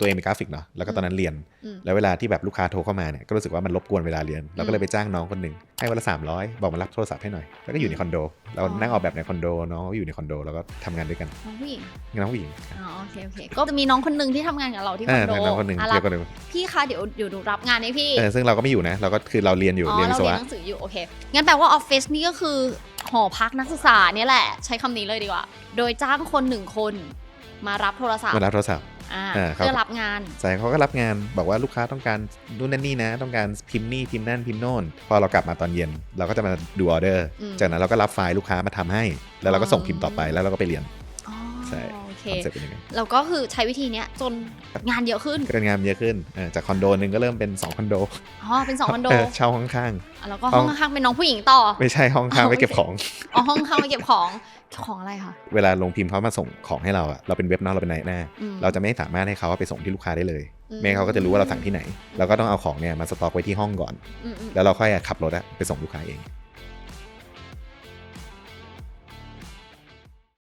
ตัวเองเป็นกราฟิกเนาะแล้วก็ตอนนั้นเรียนอืมแล้วเวลาที่แบบลูกค้าโทรเข้ามาเนี่ยก็รู้สึกว่ามันรบกวนเวลาเรียน เราก็เลยไปจ้างน้องคนหนึ่งให้วันละสามร้อยบอกมารับโทรศัพท์ให้หน่อย แล้วก็อยู่ในคอนโด เรานั่งออกแบบในคอนโดน้องก็อยู่ในคอนโดแล้วก็ทำงานด้วยกันน้องผู้หญิงน้องผู้หญิงอ๋อโอเคโอเคก็จะมีน้องคนหนึ่งที่ทำงานกับเราที่คเออนอโดน้องคนหนึ่งอะเรีรัยบกคนหนึ่งพี่คะเดี๋ยวเดี๋ยวหนูรับงานให้พี่เออซึ่งเราก็ไม่อยู่นะเราก็คือเราเรียนอยู่อ๋อเรียนวิเราศเรียนวะหนังสืออยู่โอเคงั้นแปลว่าออฟฟิศนี่ก็คือหอพักนักศึกษาเนี่ยแหละ ใช้คำนี้เลยดีกว่า โดยจ้างคนหนึ่งคนมารับโทรศัพท์มารับโทรศัพท์อ่า เออครับเพื่อรับงานใช่เขาก็รับงานบอกว่าลูกค้าต้องการนู่นนั่นนี่นะ ต้องการพิมพ์นี่พิมพ์นั่นพิมพ์โน่นพอเรากลับมาตอนเย็น เราก็จะมาดูออเดอร์อืมจากนั้นเราก็รับไฟล์ลูกค้ามาทำให้ แล้วเราก็ส่งพิมพ์ต่อไปแล้วเราก็ไปเรียนอ๋อใช่โอ เคคอนเซ็ปต์เป็นยังไงเราก็คือใช้วิธีเนี้ยจนงานเยอะขึ้นก็เป็นงานเยอะขึ้นเออจากคอนโดหนึ่งก็เริ่มเป็น2คอนโดอ๋อเป็นสองคอนโดเออเช่าห้องข้างอะแล้วก็ห้องห้องข้างๆเป็นน้องผู้หญิงต่อ ไม่ใช่ห้องข้างอ๋อไว้เก็บของอ๋อห้องข้างไปเก็บของของอะไรคะเวลาลงพิมพ์เขามาส่งของให้เราอะเราเป็นเว็บเนาะเราเป็นนายหน้าอืมเราจะไม่สามารถให้เขาเอาไปส่งที่ลูกค้าได้เลยอืมไม่งั้นเขาก็จะรู้ว่าเราสั่งที่ไหน เราก็ต้องเอาของเนี่ยมาสต็อกไว้ที่ห้องก่อนอืมอืมแล้วเราค่อยขับรถอะไปส่งลูกค้าเอง